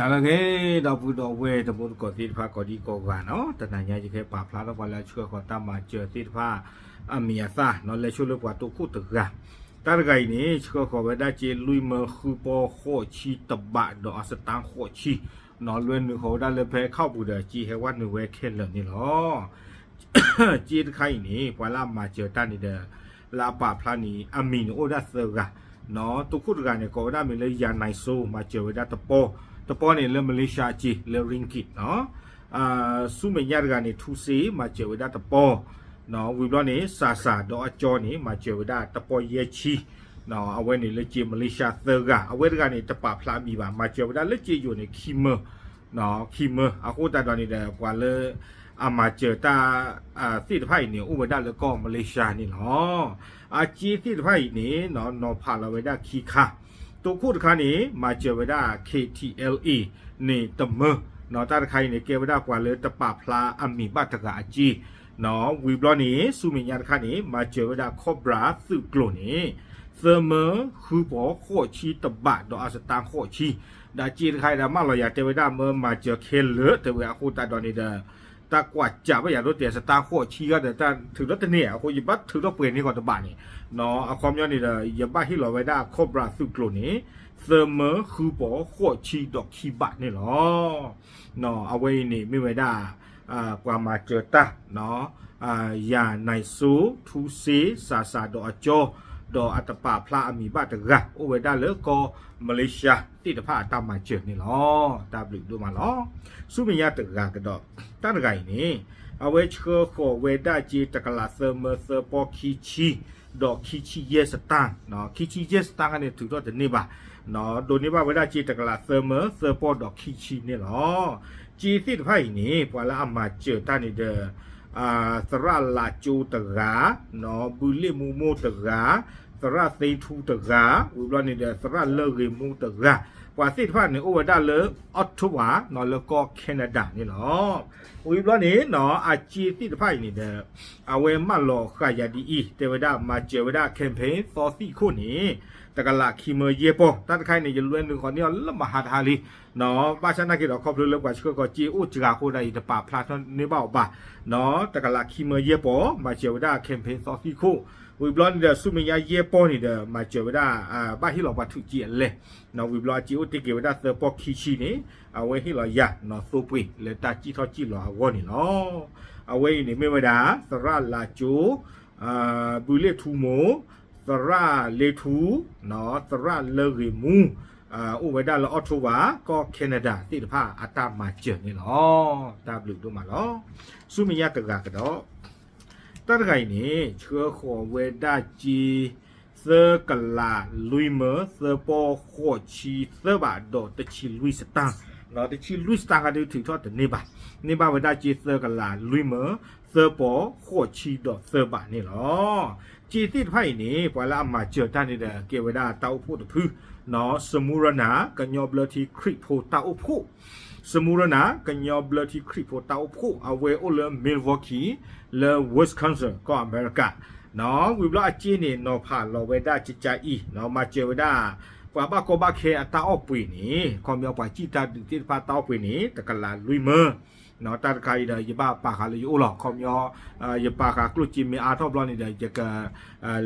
နာလကေတော့ဘူးတော့ဝဲတဘုတ်ကိုတိဖာကိုဒီကိုကနော်တဏညာကြီးခဲပါဖလာတော့ပါလာချွေခေါ်တမကျတိဖာအမီယာသာနော်လေချုလို့ပွားတော့ခုတကတာရဂိုင်နေချောခေါ်ဝဒချေလူမခုပေါ်ခေါ်ချီတဘတော့အစတန်ခေါ်ချီနော်လွယ်နခေါ်ဒါလည်းဖဲခောက်ဘူးတဲ့ជីဟဲဝတ်နဝဲခဲလနေလောជីတခိုင်နေပွာလာမှာကျတနေတဲ့လာပါဖလာနီအမီနိုဒါသကနော်တုခုတကနေကောဒါမီလေယာနိုင်ဆိုမှာကျဝဒတပေါ် တပေါ်နေလေမလေးရှားကြီးလေရင်ကစ်နော်အာစုမညရကနေထူစီမကျေဝဒတပေါ်နော်ဝီဘလနေစာစာတော့အကျော်နေမကျေဝဒတပေါ်ရဲ့ချီနော်အဝဲနေလေကြီးမလေးရှားသကအဝဲကနေတပဖလာမိပါမကျေဝဒလေကြီးယိုနေခီမနော်ခီမအခုတတော်နေတဲ့ကွာလေအမကျေတာအာစိတဖိုင်နေဥပဒလေကောမလေးရှားနေနော်အကြီးစိတဖိုင်နေနော်နော်ဖာလဝဒခီခါ ตัวคู่ตะคานี่มาเจอเวดา KTLE นี่ตะมะเนาะตาตะไคนี่เกวดากว่าเลยตะปะพลาอมีบัตกะอจีเนาะวีบลอนี่สุมิญาตะคานี่มาเจอเวดาคอบราสึกโลนี่เสมอคือปอโคชีตะบะดออาสตางโคชีดาจีตะไคดามาลอยาเตวดาเมอมาเจอเคเลเตวอะคูตาดอนี่เดา ตากว่าจะไม่อยากรถเตียสตาโคชี้ก็แต่ตาถือรถเนี่ยโคยบัตถือรถเปลี่ยนนี่ก่อนตะบานนี่เนาะเอาความย้อนนี่เลยยาบ้าที่เราไว้ได้โคบราสุกลนี่เสมอคือปอโคชี้ดอกขี้บัตนี่หรอเนาะเอาไว้นี่ไม่ไว้ได้อ่ากว่ามาเจอตาเนาะอ่าอย่าในซูทูซีซาซาดอจอ ดออัตปาพลาอมีบาตกะโอเวดาเลกอมาเลเซียติตะพาตามมาเจนี่ลอดับลิดูมาลอสุมิยะตกะกะดอตันไกนี่อเวชกขอเวดาจีตกะลาเซเมเซปอคิชิดอคิชิเยสตังเนาะคิชิเยสตังเนี่ยถูกดอตนี่บาเนาะโดนี่บาเวดาจีตกะลาเซเมเซปอดอคิชินี่ลอจีติตะพานี่ปวาละอมาเจตานี่เดอ အာသရလာကျိုးတကားနော်ပူလစ်မူမိုးတကားသရသိထူတကားဝိပလနေတဲ့သရလေရီမူတကားပွာစစ်ဖတ်နေအိုဝဒါလေအော်တိုဝါနော်လကောကနေဒါနေနော်ဝိပလနေနော်အချီတိတဖိုင်နေတဲ့အဝဲမတ်လောခရယာဒီအီတေဝဒမာဂျေဝဒကမ်ပိန်းသောစီခုနေ တကလာခီမယေပေါ်တတ်ခိုင်နေရလွဲနေခေါနေလမဟာသာလီနော်ပါချနာကေတော့ခေါပလလောက်ပါချကကြီဥချကခိုဒါဤတပါဖလာထနေပါပါနော်တကလာခီမယေပေါ်မာကျေဝဒကမ်ပိန်းသောစီခုဝီဘလော့နေတဲ့ဆုမရယေပေါ်နေတဲ့မာကျေဝဒအာဘာဟီလောပါထုကြည့်လဲနော်ဝီဘလော့ကြည့်ဥတေကေဝဒသပေါ်ခီချီနေအဝဲဟီလောရနော်သိုးပွေလေတာကြည့်ထောကြည့်လောအဝေါနေနော်အဝဲနေမေဝဒသရလာကျိုအာဘူလေထူမို သရလေထူနော်သရလေရီမူအာဥဝဒလာအော်တိုဘာကောကနေဒါတိတဖာအတမကျနေလော W တို့မှာလောဆုမရတကကတော့တတ်ခိုင်နေချောခေါ်ဝေဒကြီးသကလာလူမသပေါ်ခေါ်ချီသဘာတော့တချီလူစတန်နော်တချီလူစတန်ကတူထီတော့နေပါနေပါဝဒကြီးသကလာလူမသပေါ်ခေါ်ချီတော့သဘာနေလော ကြည်တိဖိုင်နေပွာလာမှာကြော်တနေတဲ့ကေဝဒတောက်ဖို့တဖူးနော်စမူရနာကညောဘလတီခရစ်ဖို့တောက်ဖို့စမူရနာကညောဘလတီခရစ်ဖို့တောက်ဖို့အဝဲအိုလမီလ်ဝါကီလေဝစ်ကွန်ဆင်ကောအမေရိကနော်ဝီဘလာအချင်းနေနော်ဖာလောဝဲဒါချစ်ချာအီနော်မကျေဝဒါပွာဘကောဘခေအတာအော့ပွေနေခေါမြောပွာကြည်တာတိဖာတောက်ပွေနေတကလာလူမ နော်တတ်ခိုင်ဒါယဘပါခါလေအိုလောခေါမြောယပါခါကလုချီမီအာထောဘလနေတဲ့ယက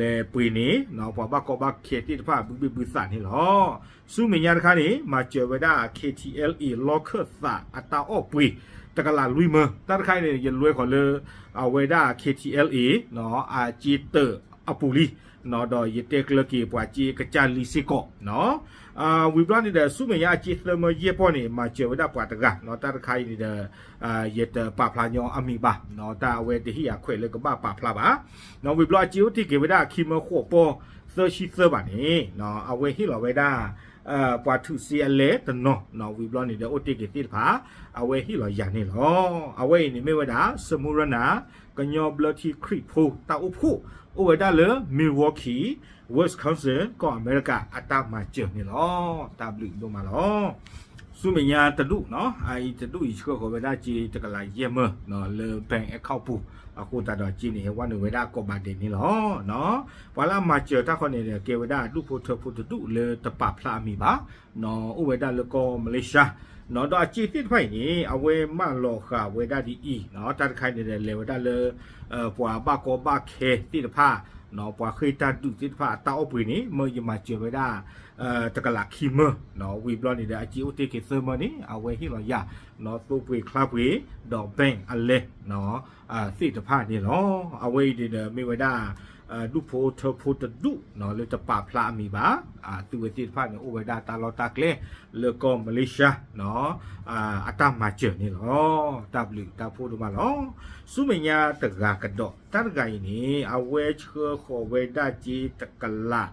လေပွေနေနော်ပွာဘကောဘခေတိဖာဘူဘူဘူစန်ဟီလောစုမညာတခါနေမကျေဝဒါ KTLE လောခသအတာအော့ပွေတကလာလူမတတ်ခိုင်နေရလွဲခေါ်လေအဝေဒါ KTLA နော်အာဂျီတ အပူလီနော်တော့ရတက်လကေပွားကြီးကကြလီစီကောနော်အာဝီဘလနေတဲ့စုမရအချီသမရေပေါ်နေမှာကျေဝဒပွားတကနော်တတ်ခိုင်နေတဲ့အာရတပပလာညောအမီပါနော်တာအဝဲတဟိယခွဲလေကပပပလာပါနော်ဝီဘလအချီဦးတိကေဝဒခီမခောပေါ်သရှိသပါနေနော်အဝဲဟိလောဝဲဒါ အာပွားထုစီအလေတနော်နော်ဝီဘလနေတဲ့အိုတိကေတိဖာအဝဲဟိလောယာနေလောအဝဲနေမေဝဒါစမူရနာကညောဘလတီခရစ်ဖိုတာဥဖိုအိုဝဒါလေမီဝါကီဝက်စ်ကွန်ဆင်ကောအမေရိကအတမကျနေလော W တို့မှာလော စုမညာတလူနော်အိုင်တလူချောကိုဝဒါကြီးတကလာယေမနော်လေဘန်အခောက်ပူအခုတတော်ကြည့်နေဝနဝေဒကောပါတင်နေလောနော်ဘွာလာမှာကျော်တခွန်နေတဲ့ကေဝဒဒုဖို့ထဖို့တုလေတပဖလာမီပါနော်ဥဝေဒလကောမလေးရှား နော်တော့အကြည့်တစ်ဖိုင်နေအဝဲမလောခဝေဒဒီအီနော်တတ်ခိုင်နေတဲ့လေဝဒလေအပွာဘကောဘခေတိတဖာနော်ပွာခေတတုတိတဖာတောက်ပွေနေမေယမကျော်ဝေဒအဲတကလာခိမနော်ဝီဘလနေတဲ့အကြည့်ဥတေကေသမနေအဝဲဟီလောရနော်တုပွေခလပွေဒေါ်ဘန်အလဲနော်အာစိတဖာနေလောအဝဲဒီမေဝဒ အာဒုဖိုထဖိုတဒုနော်လေတပဖလာမီပါအာသူဝတိဖာနေဥဝဒတာလောတာကလေလေကောမလေးရှားနော်အာအတမချေနေလော W တာဖိုဒမလောစုမညာတကကတော့တတ်ကိုင်းနေအဝဲချေခေါ်ဝဲဒကြီးတကလာ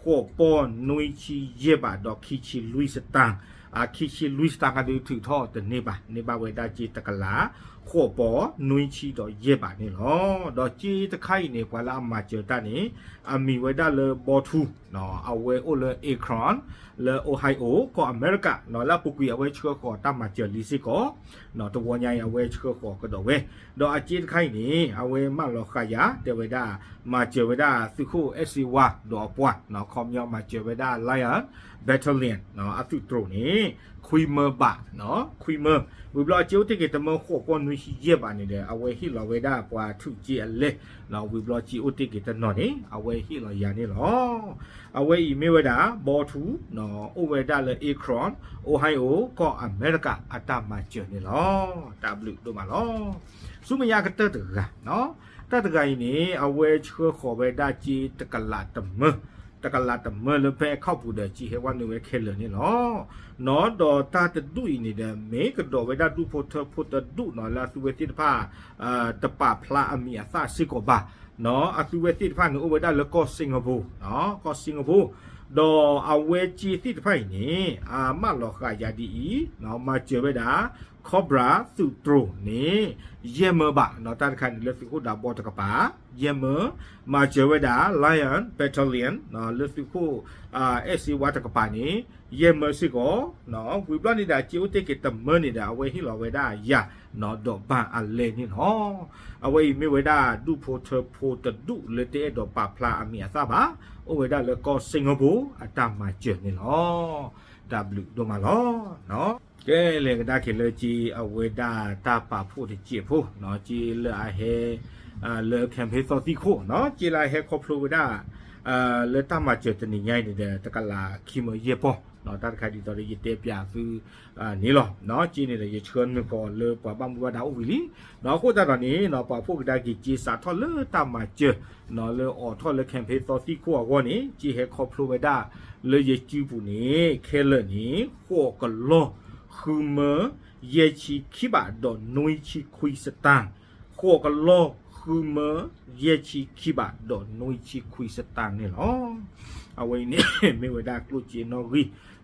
ခေါ်ပေါ်နွိချီရေပါတော့ခီချီလူစ်တန်အာခီချီလူစ်တန်ကဒီထူထောတနေပါနေပါဝဲဒကြီးတကလာခေါ်ပေါ်နွိချီတော့ရေပါနေလောတော့ကြီးတခိုင်နေကွာလာမှာကျတနေအမီဝဲဒလေဘောထူနော်အဝဲအိုလေအေခရွန်လေအိုဟိုင်အိုကောအမေရိကနော်လာပုကွေအဝဲချောကောတမကျလီစီကောနော်တဝညာအဝဲချောကောကတော့ဝဲတော့အကြီးတခိုင်နေအဝဲမလောခယာတေဝဒမာကျဝဒစုခု SC1 တော့ပွားနော်ခေါမျောမာကျဝဒ Lion Battalion နော်အထုထရိုနေခွီမဘာနော်ခွီမဝီဘလော့ကျိုးတိကေတမခေါ်ပေါ်နွေရှိရပါနေတယ်အဝဲဟီလောဝဲဒါပွာထုကြည့်အလဲနော်ဝီဘလော့ချီအိုတိကေတနော်နေအဝဲဟီလောယာနေလောအဝဲဤမေဝဒါဘောထူနော်အိုဝဲဒါလေအေခရွန်အိုဟိုင်အိုကောအမေရိကအတမကျနေလော W တို့မှာလောစုမရကတတကနော်တတကရင်နေအဝဲချေခေါ်ပဲဒါကြီးတကလာတမ တကလာတမလဖဲခောက်ပူတဲ့ကြီးဟဲဝနဝဲခဲလနေလောနော်တော့တာတဒုဤနေတဲ့မေကတော့ဝဲဒါဒုဖို့ထဖို့တဒုနော်လာသူဝဲတိတဖာအာတပဖလာအမီအသစစ်ကိုပါနော်အသူဝဲတိတဖာနိုဝဲဒါလကောစင်ကာပူနော်ကောစင်ကာပူတော့အဝဲကြီးတိတဖိုင်နေအာမလောခယာဒီဤနော်မကျေ ဝဲတာ cobra စုထရိုနေယေမဘနော်တတ်ခန်လက်စုဒါဘောတကပါယေမမာကျေဝဲတာ lion battalion နော်လက်စုခုအာ SC ဝါတကပါနေယေမစစ်ကိုနော်ဝီပလနေတာကျိုးတိတ်ကတမနေတာအဝဲဟီလောဝဲတာယာနော်တော့ဘာအလဲနေနော်အဝဲမေဝဲတာဒုဖိုထဖိုတဒုလက်တဲ့တော့ပါဖလာအမီအသပါအဝဲတာလေကောစင်ကာပူအတမကျနေလော W တို့မှာလောနော်ကဲလေကဒါခေလကြီးအဝေဒတာပါဖို့တကြည့်ဖို့နော်ကြီးလာဟဲအာလေကမ်ပေသောတိခိုနော်ကြီးလာဟဲခေါပလိုဝဒ အာလေတမချေတနေညိုင်းနေတဲ့တကလာခီမရေပေါ်နော်တတ်ခါဒီတော်ရတဲ့ပြဖူအာနေလောနော်ကြီးနေတဲ့ရချွန်းကောလေပပမ်ဘဝဒါဥဝီလီနော်ကိုတတော်နေနော်ပဖို့ကဒါကြီးကြီးစာထော်လေတမချေနော်လေအော်ထော်လေကမ်ပေသောတိခိုကောနေကြီးဟဲခေါပလိုဝဒလေရကျူပူနေခဲလနေဟောကလောခုမယေချီခိဘာဒိုနွိချီခွီစတန်ခေါကလော ခုမယေချီခိဘာဒိုနွိချီခွီစတန်နေလောအဝိနေမေဝဒါကလူချီနော်ဂီ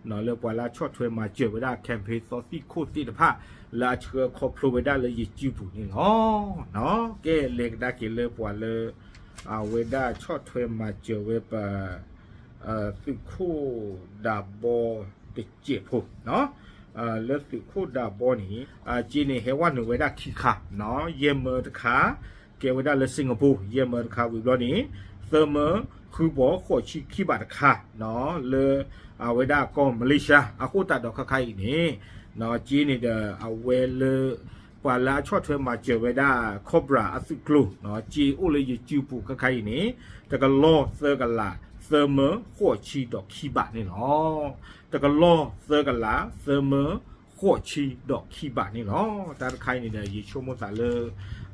နော်လေပွာလာချော့ထွဲမှာကျေဝဒါကမ်ပေသောစီခိုတိတဖလာချေခေါပလိုဝဒါလေယချီပူနေလောနော်ကဲလေဒါကလေပွာလေအဝေဒါချော့ထွဲမှာကျေဝပါအာသူခိုဒါဘောတကျေဖို့နော်အာလက်စုခုဒါဘောနီအာဂျင်းနေဟေဝနဝေဒခိခါနော်ယေမတခါ ကေဝဒလက်စင်ကာပူယေမတခါဝီဘလောနီသမခုဘော ခေါ်ချီခိဘာတခါနော်လေအဝေဒကောမလေးရှားအခုတတော့ခခိုင်နေနော်ဂျင်းနေတဲ့အဝဲလေပွာလာချော့ထွဲမှာကျေဝဒကောဘရာအစုကလိုနော်ဂျီအိုလေဂျူပူခခိုင်နေတကလောသကလာသမခေါ်ချီတော့ခိဘာနေနော်တကလောသကလာသမခေါ်ချီတော့ခိဘာနေနော်တာခိုင်နေတဲ့ရေချိုးမတာလေ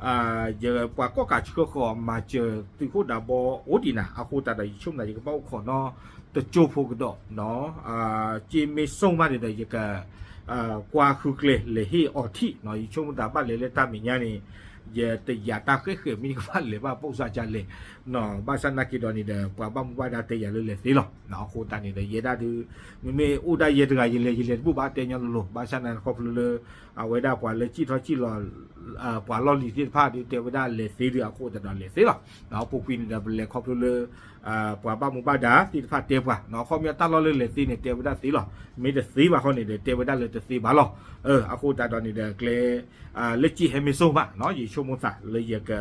အာရပွားကောကချောခေါ်မှာကျသူခုဒါဘောအိုဒီနာအခုတာရေချိုးနေကပေါ့ခေါ်နော်တကြိုဖို့ကတော့နော်အာဂျီမီဆုံးမနေတဲ့ရကအာကွာခုကလေလေဟီအော်တီနော်ရေချိုးမတာပတ်လေလေတာမညာနေ ya te ya ta ke ke mi kwa le ba po sa cha le no ba sa na ki do ni de pa ba mu ba da te ya le le si lo no ko ta ni de ye da du mi mi u da ye de ga ye le ye le bu ba te nya lo lo ba sa na ko lu le a we da kwa le chi tho chi lo a kwa lo li si pha di te we da le si ri a ko da le si lo no po kwin da le ko lu le a pa ba mu ba da si pha te pa no ko mi ta lo le le si ni te we da si lo mi de si ba ko ni de te we da le te si ba lo เอออะโคตาดอนี่เดกเลอ่าเลจิเฮมิโซบะเนาะရှုံမစလေရက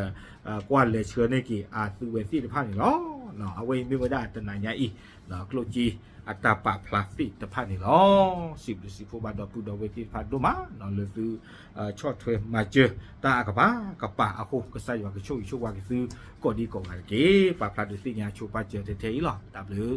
ကွာလေချေနေကီအာသူဝစီတဖာနေလောနော်အဝေးမိမဒတနညာဤနော်ကလိုကြီးအတပပလတ်စတစ်တဖာနေလောစီပစီဖိုဘဒကူဒဝေတိဖတ်ဒိုမာနော်လေသူချော့ထွေမာချေတာကပါကပါအခုကဆာယောကချိုချိုဝါကစုကော်ဒီကော်ကကေပပလတ်စညာချိုပါချေတေတေလော W